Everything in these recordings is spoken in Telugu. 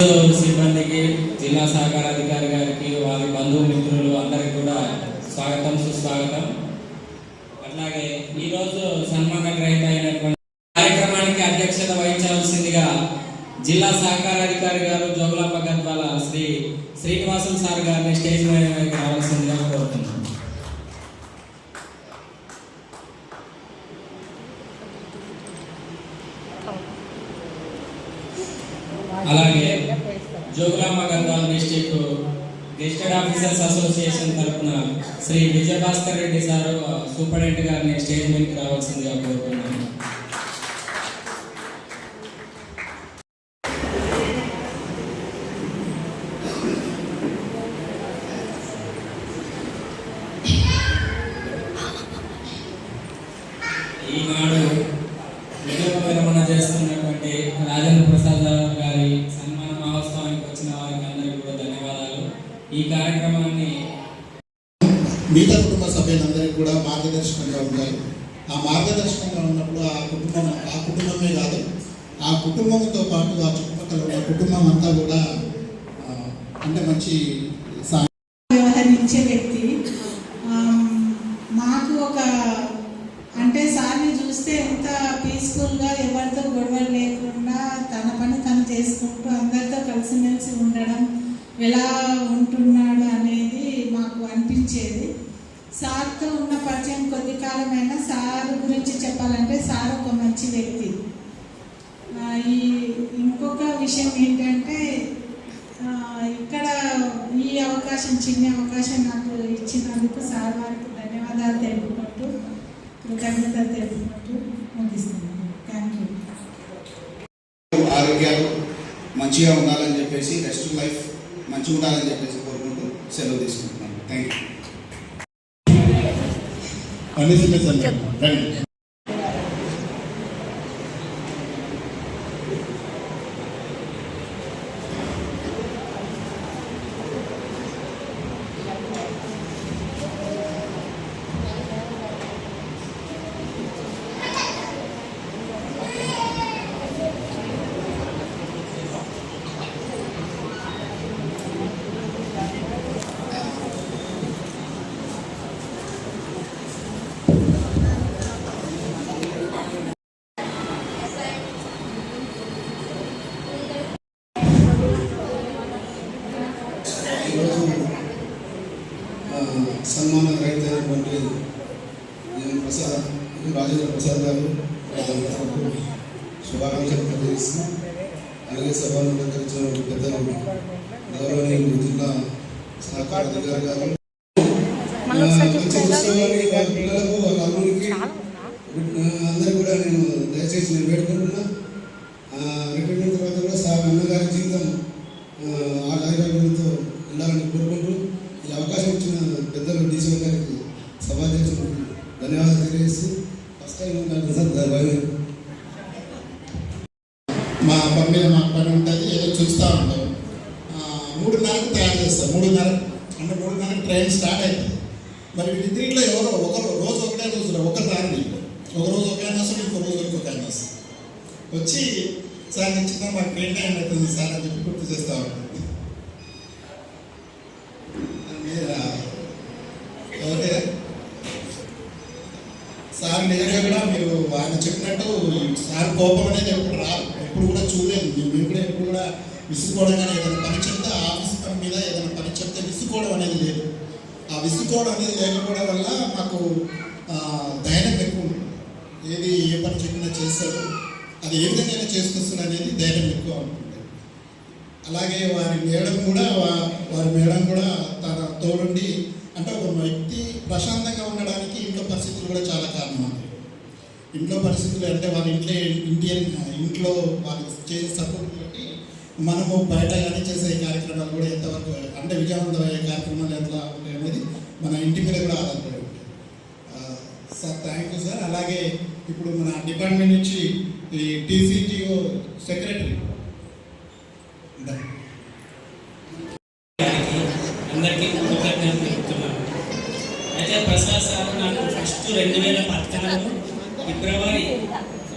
సిబ్బందికి జిల్లా సహకార అధికారి గారికి వారి బంధువు మిత్రులు అందరికి కూడా స్వాగతం సుస్వాగతం. అట్లాగే ఈరోజు సన్మాన గ్రహీత అయినటువంటి కార్యక్రమానికి అధ్యక్షత వహించవలసిందిగా జిల్లా సహకార అధికారి గారు జోగులాంబ గద్వాల శ్రీ శ్రీనివాసులు సార్ గారిని స్టేజ్ మీద రావాల్సిందిగా కోరుతున్నాను అలాగే Jogulamba Gadwal district gazetted officers association తరఫున శ్రీ విజయభాస్కర్ రెడ్డి సారు సూపరింటెండెంట్ గారిని స్టేజ్ మీదకి రావాల్సిందిగా కోరుతున్నాను ఈనాడు ఉద్యోగ విరమణ చేస్తున్నటువంటి రాజేంద్ర ప్రసాద్ గారి సన్మాన మహోత్సవానికి వచ్చిన వారికి అందరికీ కూడా ధన్యవాదాలు ఈ కార్యక్రమాన్ని మిగతా కుటుంబ సభ్యులందరికీ కూడా మార్గదర్శకంగా ఉంటాయి ఆ మార్గదర్శకంగా ఉన్నప్పుడు ఆ కుటుంబం ఆ కుటుంబమే కాదు ఆ కుటుంబంతో పాటు ఆ చుట్టుపక్కల ఉన్న కుటుంబం అంతా కూడా ఆ, అంటే మంచి సా- వ్యవహరించే వ్యక్తి ఆమ్, మాకు ఒక అంటే సార్ని చూస్తే ఎంత పీస్ఫుల్గా ఎవరితో గొడవలు లేకుండా తన పని తను చేసుకుంటూ అందరితో కలిసిమెలిసి ఉండడం ఎలా ఉంటున్నాడు అనేది మాకు అనిపించేది. సార్తో ఉన్న పరిచయం కొద్ది కాలమైనా సార్ గురించి చెప్పాలంటే సార్ ఒక మంచి వ్యక్తి. ఈ ఇంకొక విషయం ఏంటంటే ఇక్కడ ఈ అవకాశం చిన్న అవకాశం నాకు ఇచ్చినందుకు సార్ వారికి ధన్యవాదాలు తెలుపుకుంటూ కృతజ్ఞతలు తెలుపుకుంటూ ముగిస్తున్నాను థ్యాంక్ యూ ఆరోగ్యాలు మంచిగా ఉండాలని చెప్పేసి రెస్ట్ లైఫ్ మంచిగా ఉండాలని చెప్పేసి కోరుకుంటూ సెలవు తీసుకుంటున్నాను. థ్యాంక్ యూ సన్మాన రైతైనటువంటి నేను ప్రసాద్ రాజేంద్ర ప్రసాద్ గారు శుభాకాంక్షలు తెలియజేస్తూ అలాగే సభలో వచ్చిన పెద్దలు గౌరవనీయులు జిల్లా సహకార అధికారి గారు. పిల్లలకు వాళ్ళ అల్లుడికి అందరూ కూడా నేను దయచేసి నేను వేడుకుంటున్నా రిటైర్మెంట్ తర్వాత కూడా సార్ అన్నగారి జీవితం ఆ, ఆ కార్యక్రమంతో ఉండాలని కోరుకుంటూ ఈ అవకాశం ఇచ్చిన పెద్దలు డీసీ గారికి సభాధ్యక్షులకు ధన్యవాదాలు తెలియజేస్తూ ఫస్ట్ టైం ఉన్నాను సార్ ధన్యవాదాలు. మా పని మీద మా పని ఉంటుంది ఏదో చూస్తూ ఉంటాం ఆ, మూడున్నరకు తయారు చేస్తాం మూడున్నర అంటే మూడున్నరకు ట్రైన్ స్టార్ట్ అవుతుంది మరి వీటిలో ఎవరో ఒకరు రోజు ఒకటే రోజు ఒకరు రాండి ఒక రోజు ఒక ఆయన వస్తాడు ఇంకో రోజు ఇంకొక ఆయన వస్తాడు వచ్చి సార్ ఇచ్చిన మాకు ట్రైన్ టైం అవుతుంది సార్ అని చెప్పి గుర్తు చేస్తా ఉంటుంది ఓకే సార్ నిజంగా కూడా మీరు ఆయన చెప్పినట్టు సార్ కోపం అనేది ఎప్పుడు రాదు. ఎప్పుడు కూడా చూడలేదు. మేము కూడా ఎప్పుడు కూడా విసుకోవడం కానీ ఏదైనా పని చెప్తే ఆఫీస్ పని మీద ఏదైనా పని చెప్తే విసుకోవడం అనేది లేదు. ఆ విసుకోవడం అనేది లేకపోవడం వల్ల మాకు ధైర్యం ఎక్కువ ఉంటుంది ఏది ఏ పని చెప్పినా చేస్తాడు అది ఏ విధంగా చేసుకొస్తున్నా అనేది ధైర్యం ఎక్కువ ఉంటుంది. అలాగే వారి మేడం కూడా వారి మేడం కూడా తన తోడుండి అంటే ఒక వ్యక్తి ప్రశాంతంగా ఉండడానికి ఇంట్లో పరిస్థితులు కూడా చాలా కారణం. ఇంట్లో పరిస్థితులు అంటే వాళ్ళ ఇంట్లో ఇండియన్ ఇంట్లో వాళ్ళకి చేసే సపోర్ట్ బట్టి మనము బయట కానీ చేసే కార్యక్రమాలు కూడా ఎంతవరకు అంటే విజయవంతమయ్యే కార్యక్రమాలు ఎట్లా ఉంటాయి అనేది మన ఇంటి మీద కూడా ఆధారపడి ఉంటాయి సార్ థ్యాంక్ యూ సార్. అలాగే ఇప్పుడు మన డిపార్ట్మెంట్ నుంచి ఈ టీసీటీఓ సెక్రటరీ. అందరికీ కృతజ్ఞతలు చెప్తున్నాను. అయితే ప్రసాద్ సార్ నాకు ఫస్ట్ రెండు వేల పద్నాలుగు ఫిబ్రవరి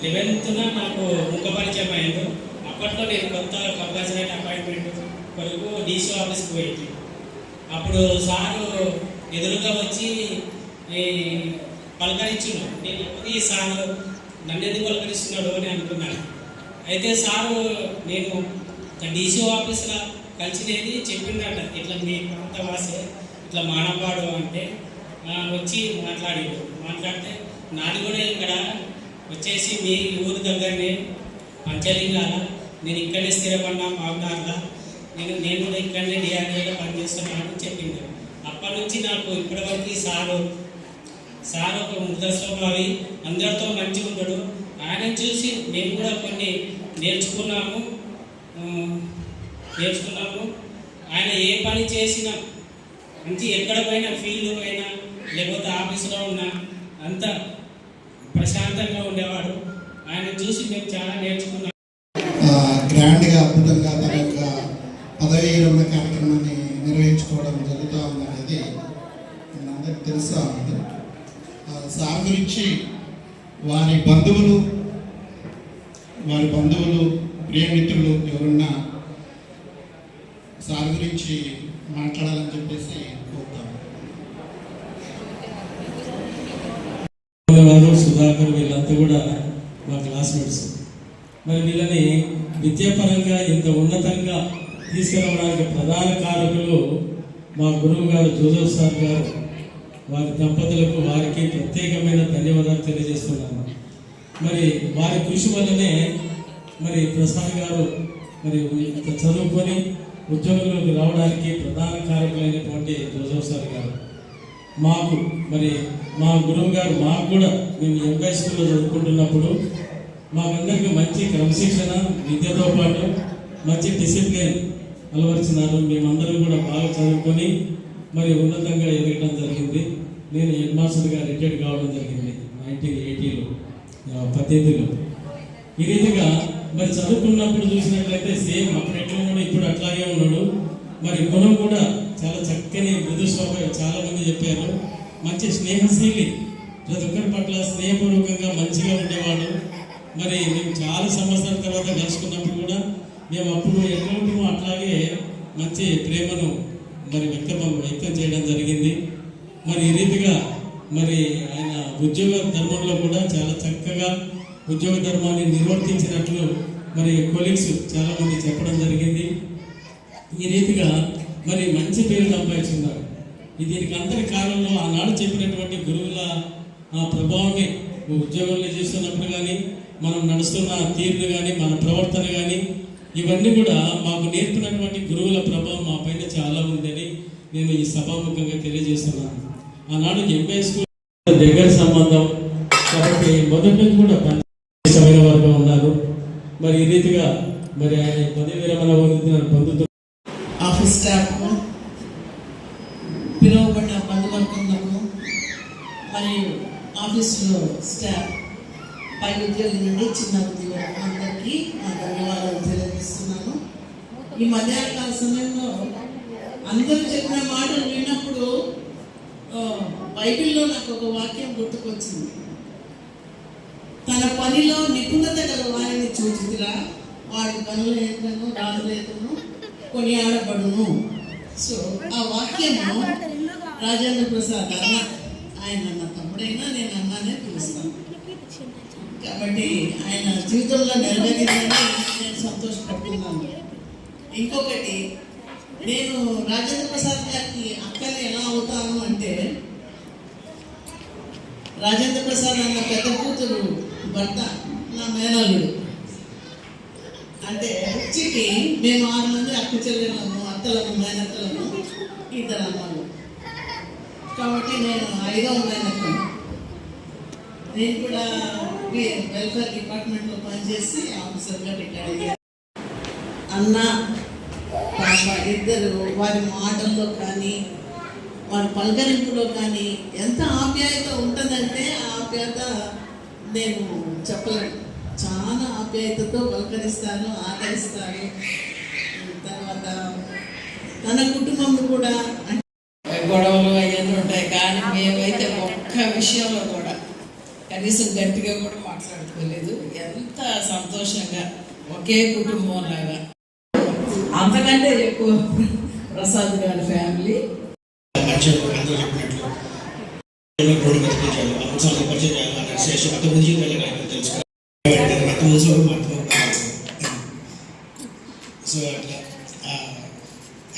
లెవెన్త్న నాకు ముఖ పరిచయం అప్పట్లో నేను కొత్త కంపల్సరీ అపాయింట్మెంట్ కొరకు డీసీ ఆఫీస్కి పోయింది. అప్పుడు సారు ఎదురుగా వచ్చి ఈ పలకరించును నేను ఎప్పుడు ఈ సార్ నన్ను ఎందుకు పలకరిస్తున్నాడు? అని అనుకున్నాను. అయితే సారు నేను డీసీ ఆఫీస్లో కలిసినది చెప్పిందట ఇట్లా మీ ప్రాంత వాసే ఇట్లా మానవాడు అంటే వచ్చి మాట్లాడి మాట్లాడితే నాది కూడా ఇక్కడ వచ్చేసి మీ ఊరు దగ్గరనే పంచలింగాల. నేను ఇక్కడే స్థిరపడినా మామూలుగా నేను నేను కూడా ఇక్కడనే డిఆర్ఏలో పనిచేస్తున్నాను అని చెప్పింది అప్పటి నుంచి నాకు ఇప్పటివరకు సారు సార్ ఒక ముద్ర స్వభావి అందరితో మంచిగా ఉంటాడు ఆయన చూసి మేము కూడా కొన్ని నేర్చుకున్నాము. నేర్చుకున్నాము. ఆయన ఏ పని చేసినా మంచి ఎక్కడ పోయినా ఫీల్డ్ పోయినా లేకపోతే ఆఫీస్లో ఉన్నా అంతా ప్రశాంతంగా ఉండేవాడు. ఆయన చూసి మేము చాలా నేర్చుకున్నాం. గ్రాండ్గా అద్భుతంగా తన యొక్క పదవి విరమణ కార్యక్రమాన్ని నిర్వహించుకోవడం జరుగుతూ ఉందనేది మనందరికీ తెలుసా ఉంది సార్ గురించి వారి బంధువులు వారి బంధువులు ప్రియమిత్రులు ఎవరున్నా సార్ గురించి మాట్లాడాలని చెప్పేసి వీళ్ళంతా కూడా మా క్లాస్మేట్స్ మరి వీళ్ళని విద్యాపరంగా ఇంత ఉన్నతంగా తీసుకురావడానికి ప్రధాన కారకులు మా గురువు గారు జోసఫ్ సార్ గారు. వారి దంపతులకు వారికి ప్రత్యేకమైన ధన్యవాదాలు తెలియజేస్తున్నాను. మరి వారి కృషి వల్లనే మరి ప్రసాద్ గారు మరి ఇంత చదువుకొని ఉద్యోగంలోకి రావడానికి ప్రధాన కారకులైనటువంటి జోసఫ్ సార్ గారు. మాకు మరి మా గురువు గారు మాకు కూడా మేము ఎంపై స్కూల్లో చదువుకుంటున్నప్పుడు మాకందరికీ మంచి క్రమశిక్షణ విద్యతో పాటు మంచి డిసిప్లిన్ అలవరిచినారు మేమందరం కూడా బాగా చదువుకొని మరి ఉన్నతంగా ఎదగడం జరిగింది. నేను హెడ్ మాస్టర్గా రిటైర్డ్ కావడం జరిగింది నైన్టీన్ ఎయిటీలో పద్దెనిమిదిలో. ఈ రీతిగా మరి చదువుకున్నప్పుడు చూసినట్లయితే సేమ్ అప్పుడు ఎట్లా ఉన్నాడు ఇప్పుడు అట్లాగే ఉన్నాడు. మరి గుణం కూడా చాలా చక్కని మృదు స్వభావం చాలా మంది చెప్పారు. మంచి స్నేహశీలి. ప్రతి ఒక్కరి పట్ల స్నేహపూర్వకంగా మంచిగా ఉండేవాడు. మరి మేము చాలా సంవత్సరాల తర్వాత కలుసుకున్నప్పుడు కూడా మేము అప్పుడు ఎట్లా అట్లాగే మంచి ప్రేమను మరి వ్యక్తం వ్యక్తం చేయడం జరిగింది. మరి ఈ రీతిగా మరి ఆయన ఉద్యోగ ధర్మంలో కూడా చాలా చక్కగా ఉద్యోగ ధర్మాన్ని నిర్వర్తించినట్లు మరి కొలీగ్స్ చాలామంది చెప్పడం జరిగింది. ఈ రీతిగా మరి మంచి పేరు సంపాదించున్నారు దీనికి అందరి కాలంలో ఆనాడు చెప్పినటువంటి గురువుల ఆ ప్రభావాన్ని ఉద్యోగంలో చేస్తున్నప్పుడు కానీ మనం నడుస్తున్న తీరును కానీ మన ప్రవర్తన కానీ ఇవన్నీ కూడా మాకు నేర్పినటువంటి గురువుల ప్రభావం మా పైన చాలా ఉందని నేను ఈ సభాముఖంగా తెలియజేస్తున్నాను. ఆనాడు ఎంఐ స్కూల్ దగ్గర సంబంధం కాబట్టి మొదటి నుంచి కూడా ఇష్టమైన వర్గం ఉన్నారు. మరి ఈ రీతిగా మరి ఆయన పదవి విరమణ సిస్టర్ స్టాఫ్ నుండి చిన్న ఉద్యోగం అందరికీ నా ధన్యవాదాలు తెలియజేస్తున్నాను. ఈ మధ్యాహ్నకాల సమయంలో అందరూ చెప్పిన మాటలు విన్నప్పుడు బైబిల్లో నాకు ఒక వాక్యం గుర్తుకొచ్చింది. తన పనిలో నిపుణత గల వారిని చూచిదిరా వాడి పనులు ఎదును కొని కొనియాడబడును. సో ఆ వాక్యము రాజేంద్ర ప్రసాద్ అన్న ఆయన నా అయినా నేను అన్నానే పిలుస్తాను. కాబట్టి ఆయన జీవితంలో నెరవేరిందని నేను సంతోషపడుతున్నాను. ఇంకొకటి నేను రాజేంద్ర ప్రసాద్ గారికి అక్కని ఎలా అవుతాను అంటే రాజేంద్ర ప్రసాద్ అన్న పెద్ద కూతురు భర్త నా మేనల్లుడు. అంటే రుచికి మేము ఆరు మంది అక్క చెల్లెళ్ళము అత్తలము మేనత్తలము ఇద్దరు అమ్మలు. కాబట్టి నేను ఐదో మేనత్తను నేను కూడా వే- వెల్ఫేర్ డిపార్ట్మెంట్లో పనిచేసి ఆఫీసర్గా రిటైర్ అన్న పాప ఇద్దరు వారి మాటల్లో కానీ వారి పలకరింపులో కానీ ఎంత ఆప్యాయత ఉంటుందంటే ఆ ఆప్యాయత నేను చెప్పలేను. చాలా ఆప్యాయతతో పలకరిస్తాను ఆదరిస్తాను. తర్వాత తన కుటుంబం కూడా గొడవలు అవన్నీ ఉంటాయి కానీ మేమైతే ఒక్క విషయంలో కూడా కనీసం గట్టిగా కూడా మాట్లాడుకోలేదు. ఎంత సంతోషంగా ఒకే కుటుంబం లాగా. అంతకంటే ఎక్కువ ప్రసాద్ గారి ఫ్యామిలీ. సో అట్లా హ్యావింగ్ సెట్ మీద చేయాలి అంశాలను పరిచయం చేయాలి అనే శేషం అంత ముందు జీవితాలు ఆయన తెలుసుకోవాలి అంత ముందు సోడు మాత్రం సో అట్లా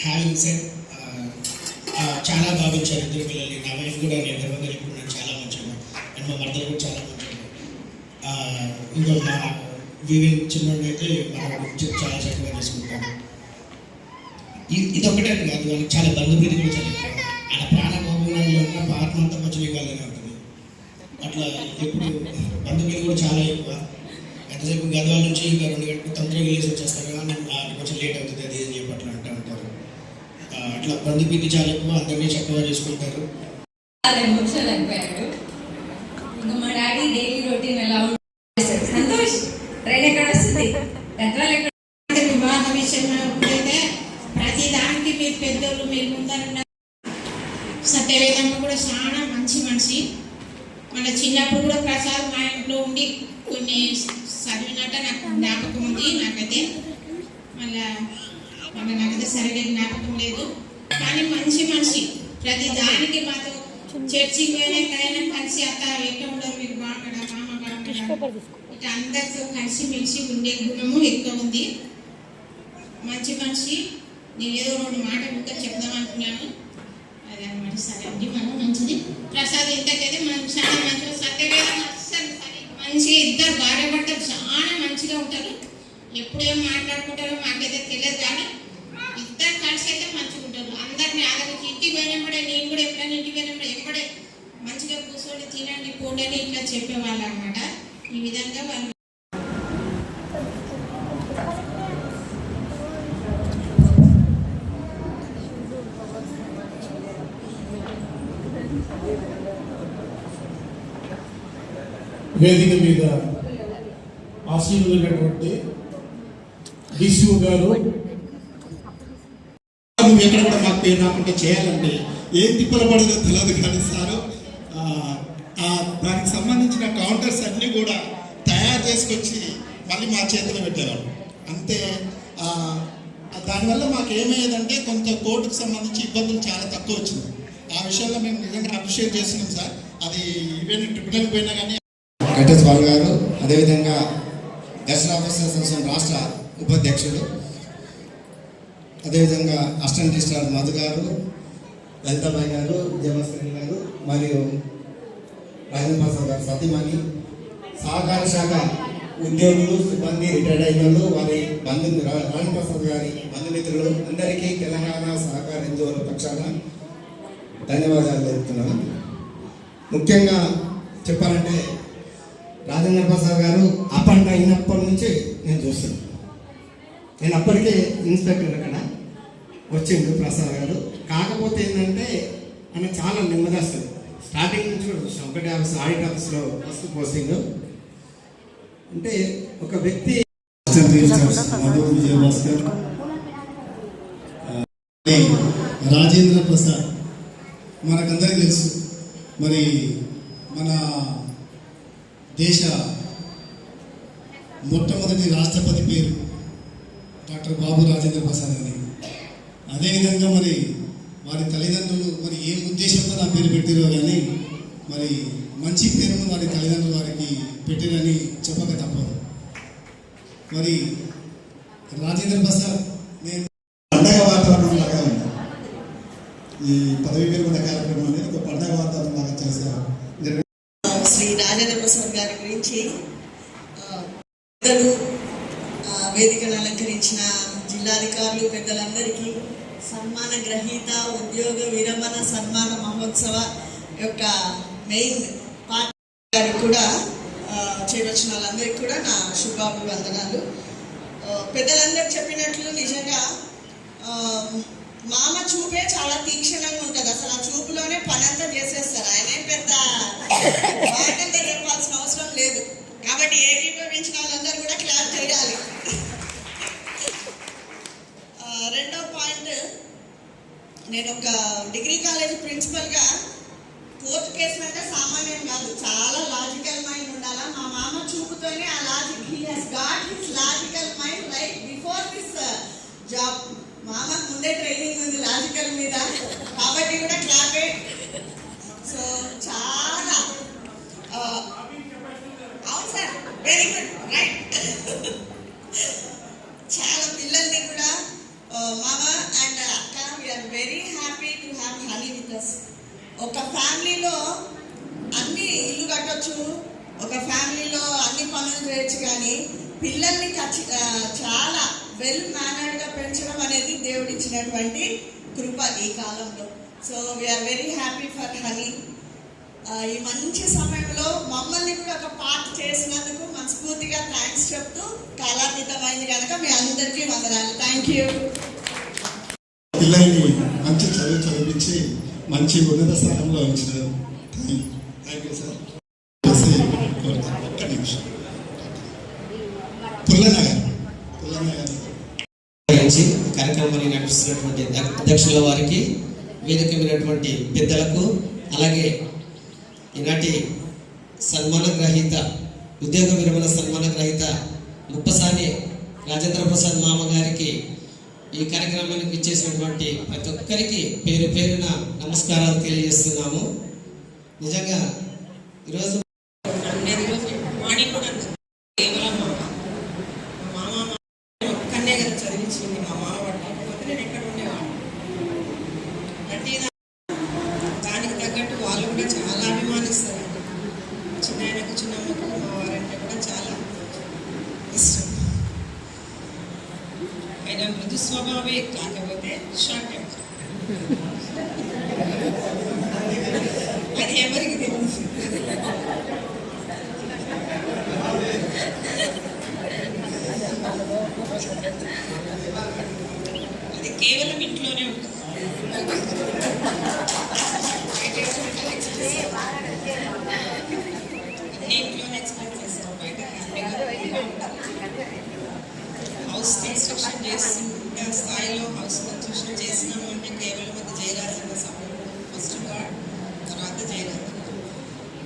హ్యావింగ్ సెట్ చాలా భావించారు ఇద్దరు పిల్లల్ని నా వైఫ్ కూడా నేను గర్వంగా చెప్పుకున్నాను చాలా మంచిగా అండ్ మా మర్దలు కూడా చాలా మంచిగా ఇంకా మా చిన్నోడు అయితే మా చాలా చక్కగా చేసుకుంటాను ఇదొకటే ఇది కాదు వాళ్ళకి చాలా బంధుప్రీతి కూడా చాలా ఆయన ప్రాణ భోగంలో ఉన్న ఆత్మ అంతా ఇవ్వాలని ఉంటుంది. అట్లా ఎప్పుడు బంధుప్రీతి కూడా చాలా ఎక్కువ. ఎంతసేపు గదవాల నుంచి ఇంకా రెండు గంటలు తొందరగా వెళ్ళేసి వచ్చేస్తారు కానీ కొంచెం లేట్ అవుతుంది అది అని చెప్పి అట్లా అంటూ ఉంటారు. అట్లా బంధుప్రీతి చాలా ఎక్కువ అందరినీ చక్కగా చేసుకుంటారు చాలా ఎమోషనల్ అయిపోయాడు ఇంకా మా డాడీ డైలీ రొటీన్ ఎలా ఉంటుంది సంతోష్ ట్రైన్ ఎక్కడ వస్తుంది పెద్దవాళ్ళు ఎక్కడ అంటే వివాహ విషయంలో ఎప్పుడైతే ప్రతి దానికి మీరు పెద్దోళ్ళు మీరు ముందరున్న సత్యవేదమ్మ కూడా చాలా మంచి మనిషి మన చిన్నప్పుడు కూడా ప్రసాద్ మా ఇంట్లో ఉండి కొన్ని చదివినట్ట నాకు జ్ఞాపకం ఉంది నాకైతే మళ్ళా మళ్ళీ నాకైతే సరిగ్గా జ్ఞాపకం లేదు. కానీ మంచి మనిషి. ప్రతి దానికి మాతో చర్చికి పోయినాకైనా కలిసి అత్త ఎట్లా ఉండరు మీరు బాగుంటాడా మామ బాగుంటాడా ఇట్లా అందరితో కలిసి మెలిసి ఉండే గుణము ఎక్కువ ఉంది. మంచి మనిషి. నేను ఏదో రెండు మాటలు ఇంకా చెప్దాం అనుకున్నాను. అదే అనమాట సరే అండి. మనం మంచిది. ప్రసాద్ ఇంతకైతే మనం చాలా మంచిగా సత్యవేద మంచిగా ఇద్దరు భార్య భర్తలు చాలా మంచిగా ఉంటారు. ఎప్పుడు మాట్లాడుకుంటారో మాకైతే తెలియదు కానీ అందరు కలిసి అయితే మంచిగా ఉంటారు అందరిని ఆదరించి ఇంటికి పోయినప్పుడే నేను కూడా ఎప్పుడైనా ఇంటికి పోయినప్పుడు ఎప్పుడే మంచిగా కూర్చొని తినండి పోండి ఇట్లా చెప్పేవాళ్ళు అనమాట ఈ విధంగా వాళ్ళు వేదిక మీద ఆశీనులైనటువంటి డిసిఓ గారు ఎక్కడ కూడా మాకు పేరు రాకుండా చేయాలంటే ఏం తిప్పలు పడదో తెలియదు కానీ సారు దానికి సంబంధించిన కౌంటర్స్ అన్నీ కూడా తయారు చేసుకొచ్చి మళ్ళీ మా చేతిలో పెట్టేవాడు అంతే దానివల్ల మాకు ఏమయ్యేదంటే కొంత కోర్టుకు సంబంధించి ఇబ్బందులు చాలా తక్కువ వచ్చింది. ఆ విషయంలో మేము నిజంగా అప్రిషియేట్ చేస్తున్నాం సార్. అది ఈవెన్ ట్రిబ్యునల్ పోయినా కానీ వెంకటేశ్వర గారు అదేవిధంగా దర్శన ఆఫీసర్ రాష్ట్ర ఉపాధ్యక్షుడు అదేవిధంగా అసిస్టెంట్ రిజిస్ట్రార్ మధు గారు లలితాబాయి గారు విజయభాస్కర్ గారు మరియు రాజేంద్రప్రసాద్ గారు సతీమణి. సహకార శాఖ ఉద్యోగులు సిబ్బంది రిటైర్డ్ అయిన వాళ్ళు వారి బంధు రా- గారి బంధుమిత్రులు అందరికీ తెలంగాణ సహకార హిందువుల పక్షాన ధన్యవాదాలు తెలుపుతున్నాను. ముఖ్యంగా చెప్పాలంటే రాజేంద్ర ప్రసాద్ గారు అపాయింట్ అయినప్పటి నుంచి నేను చూస్తున్నాను. నేను అప్పటికే ఇన్స్పెక్టర్ అక్కడ వచ్చిండు ప్రసాద్ గారు. కాకపోతే ఏంటంటే ఆయన చాలా నెమ్మదస్తుడు స్టార్టింగ్ నుంచి కూడా చూసాం ఒకటి ఆఫీస్ ఆడిట్ ఆఫీస్లో ఫస్ట్ పోస్టింగ్. అంటే ఒక వ్యక్తి రాజేంద్ర ప్రసాద్. మనకందరికీ తెలుసు. మరి మన దేశ మొట్టమొదటి రాష్ట్రపతి పేరు డాక్టర్ బాబు రాజేంద్ర ప్రసాద్ అని అదేవిధంగా మరి వారి తల్లిదండ్రులు మరి ఏం ఉద్దేశంతో నా పేరు పెట్టారో కానీ మరి మంచి పేరును వారి తల్లిదండ్రులు వారికి పెట్టారని చెప్పక తప్పదు. మరి రాజేంద్ర ప్రసాద్ నేను పండగ వాతావరణం లాగా ఉంది. ఈ పదవి విరమణ కార్యక్రమం అనేది ఒక పండగ వాతావరణం లాగా చేశారు. శ్రీ రాజేంద్ర ప్రసాద్ గారి గురించి ఆ, పెద్దలు ఆ, వేదికను అలంకరించిన జిల్లాధికారులు పెద్దలందరికీ సన్మాన గ్రహీత ఉద్యోగ విరమణ సన్మాన మహోత్సవ యొక్క మెయిన్ పార్టీ గారికి కూడా ఆ, చేరొచ్చిన వాళ్ళందరికీ కూడా నా శుభాభివందనాలు పెద్దలందరూ చెప్పినట్లు నిజంగా మామ చూపే చాలా తీక్షణంగా ఉంటుంది. అసలు ఆ చూపులోనే పనంతా చేసేస్తారు. ఆయన పెద్ద నేను ఒక డిగ్రీ కాలేజ్ ప్రిన్సిపల్గా కోర్టు కేసులు అంటే సామాన్యం కాదు. చాలా లాజికల్ మైండ్ ఉండాలా? మా మామ చూపుతోనే ఆ logic. He has got his logical mind right before this job మామకు ముందే ట్రైనింగ్ ఉంది లాజికల్ మీద. కాబట్టి కూడా క్లాపే సో చాలా. Uh, అవును సార్. వెరీ గుడ్ రైట్ చాలా పిల్లల్ని కూడా uh, మామ and we are very happy to have honey with us ఒక ఫ్యామిలీలో అన్ని ఇల్లు కట్టొచ్చు ఒక ఫ్యామిలీలో అన్ని పనులు చేయొచ్చు కానీ పిల్లల్ని ఖచ్చి చాలా వెల్ మేనర్డ్గా పెంచడం అనేది దేవుడు ఇచ్చినటువంటి కృప ఈ కాలంలో. So we are very happy for honey ఈ మంచి సమయంలో మమ్మల్ని కూడా ఒక పార్ట్ చేసినందుకు మనస్ఫూర్తిగా థ్యాంక్స్ చెప్తూ కాలాతీతమైంది కనుక మీ అందరికీ వందనాలు. థ్యాంక్ యూ పిల్లల్ని మంచి చదువు చదివించి మంచి ఉన్నత స్థానంలో ఉంచినారు. థ్యాంక్ యూ సార్ ఒక్క నిమిషం. పుల్లనగర్ పుల్లనగర్ కార్యక్రమాన్ని నడిపిస్తున్నటువంటి అధ్యక్షుల వారికి వేదిక మీదటువంటి పెద్దలకు అలాగే ఈనాటి సన్మాన గ్రహీత ఉద్యోగ విరమణ సన్మాన గ్రహీత ముప్పసాని రాజేంద్ర ప్రసాద్ మామ గారికి ఈ కార్యక్రమానికి ఇచ్చేసినటువంటి ప్రతి ఒక్కరికి పేరు పేరున నమస్కారాలు తెలియజేస్తున్నాము. నిజంగా ఈరోజు నేను ఈరోజు వాణి కూడా కేవలం మా మామ మా ఒక్కనే కదా చదివించింది మా మామ వాడు లేకపోతే నేను ఎక్కడ ఉండేవాడిని ప్రతి దానికి తగ్గట్టు వాళ్ళు కూడా చాలా అభిమానిస్తారు చిన్న ఆయనకు చిన్నమ్మకు మా వారంటే కూడా చాలా ఇష్టం ఆయన మృదు స్వభావే కాకపోతే షార్ట్ టెంపర్ అది ఎవరికి తెలుసు అది కేవలం ఇంట్లోనే ఉంటుంది బయట ఎవరు ఇంట్లో express చేయరు. అన్ని ఇంట్లోనే ఎక్స్ప్లెయిన్ చేస్తారు బయట హ్యాపీగా హౌస్ కన్స్ట్రక్షన్ చేస్తుంటే ఆ స్థాయిలో హౌస్ కన్స్ట్రక్షన్ చేసినాము అంటే కేవలం అది జయరాజన్న సపోర్ట్ ఫస్ట్ గాడ్ తర్వాత జయరాజన్న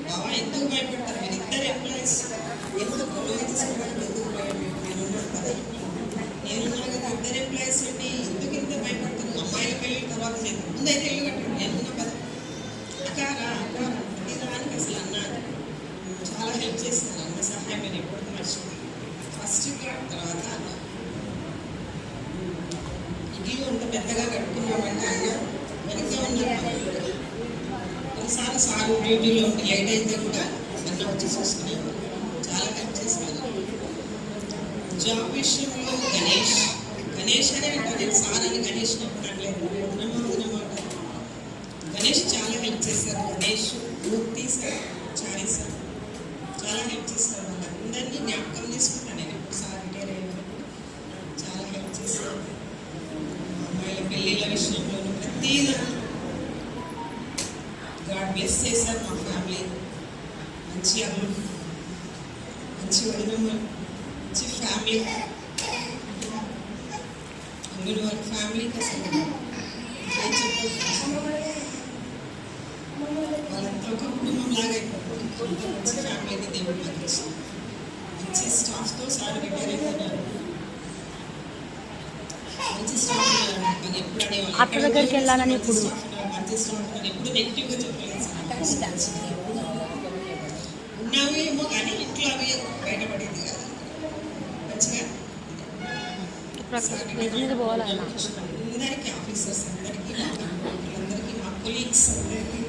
బాబా ఎందుకు భయపడతారు మీరు ఇద్దరు ఎంప్లాయీస్ ఎందుకు లోన్ తీసుకోవడానికి ఎందుకు భయం నేను ఉన్నాను కదా నేనున్నా కదా ఇద్దరు ఎంప్లాయీస్ అండి ఎందుకు ఇంత భయపడుతున్నారు అమ్మాయిల పెళ్ళి తర్వాత చేద్దాం ముందైతే ఇల్లు కట్టండి నేనున్నా కదా అక్క రా, అక్క ఇది రానికి అసలు అన్నారు చాలా హెల్ప్ చేస్తున్నారు అన్న సహాయం నేను ఎప్పుడు మర్చిపోయి ఫస్ట్ తర్వాత అన్న ఇల్లు అంత పెద్దగా కట్టుకున్నామంటే అన్న వెనక ఉన్నారు కొన్నిసార్లు సార్ డ్యూటీలో ఉండి లేట్ అయితే కూడా అన్న వచ్చి చూసుకునేవారు చాలా హెల్ప్ చేస్తున్నారు జాబ్ విషయంలో గణేష్. గణేష్ అనే నేను సార్ అని గణేష్ ఎప్పుడు అనలేదు వదినమా గణేష్ చాలా హెల్ప్ చేశారు గణేష్ మూర్తి సార్ చారీ సార్ చాలా హెల్ప్ చేశారు వాళ్ళందరినీ జ్ఞాపకం తీసుకుంటాను నేను. ఎప్పుడు సార్ రిటైర్ అయ్యే చాలా హెల్ప్ చేశారు అమ్మాయిల పెళ్ళిళ్ళ విషయంలోనూ ప్రతి గాడ్ బ్లెస్ చేశారు మా ఫ్యామిలీ. మంచి అమ్మ. మంచి వదినమ్మ. మంచి ఫ్యామిలీ అందులో వాళ్ళ ఫ్యామిలీకి అసలు ఏం వాళ్ళంతా ఒక కుటుంబం లాగా అయిపోతుంది. మంచి ఫ్యామిలీని దేవుడు ఇచ్చింది మంచి స్టాఫ్తో సార్ రిటైర్ అయిపోయినారు మంచి స్టాఫ్ ఉన్నారు. ఎప్పుడు అనేవాళ్ళు అత్త దగ్గరికి వెళ్ళాలని ఇప్పుడు. మంచి స్టాఫ్ ఉన్నారు. ఎప్పుడు నెగిటివ్గా చెప్పలేదు ఉన్నావేమో కానీ ఇంట్లో అవి బయటపడేది. అందరికీ ఆఫీసర్స్ అందరికీ అందరికీ మా కొలీగ్స్ అందరికీ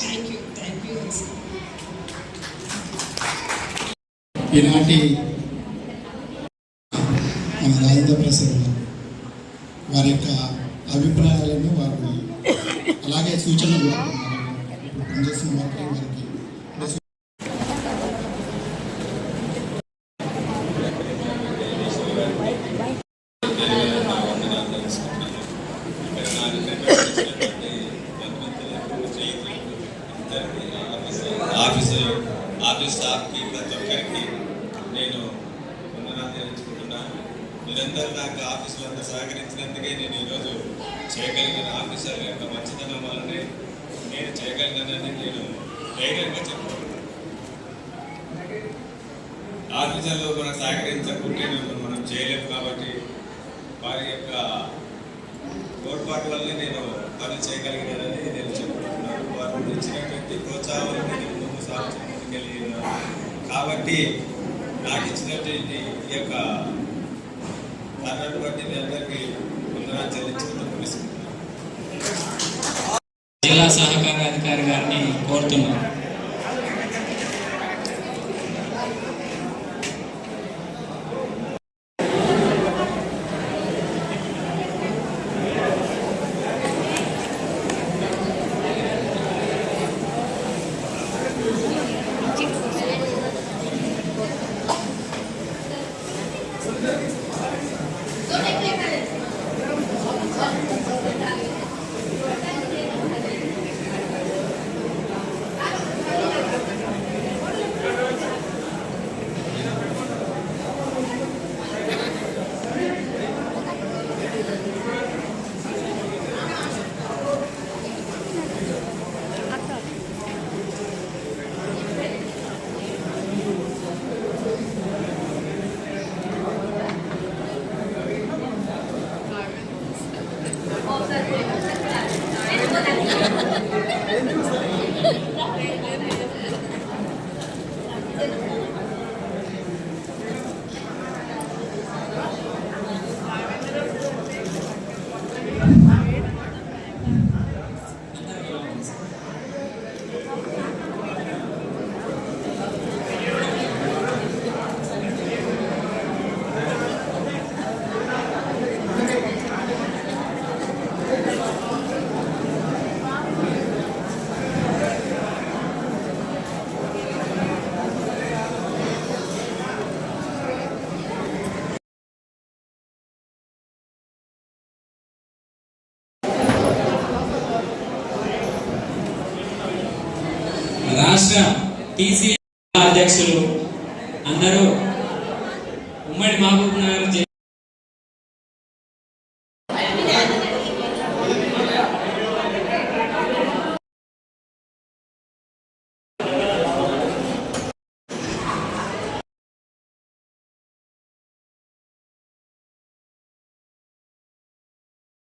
థ్యాంక్ యూ థ్యాంక్ యూ ఈనాటి మన రాజేంద్ర ప్రసాద్ వారి యొక్క అభిప్రాయం నిరంతరం నాకు ఆఫీసులో అంతా సహకరించినందుకే నేను ఈరోజు చేయగలిగిన ఆఫీసర్ యొక్క మంచితనం వల్లనే నేను చేయగలిగానని నేను ధైర్యంగా చెప్పుకుంటున్నాను. ఆఫీసర్లో మనం సహకరించకుంటే మనం చేయలేము కాబట్టి వారి యొక్క తోడ్పాటు నేను పని చేయగలిగానని నేను చెప్పుకుంటున్నాను. వారు ఇచ్చినటువంటి ప్రోత్సాహం నేను ముందుకు కాబట్టి నాకు ఇచ్చినటువంటి ఈ యొక్క జిల్లా సహకార అధికారి గారిని కోరుతున్నాను. easy.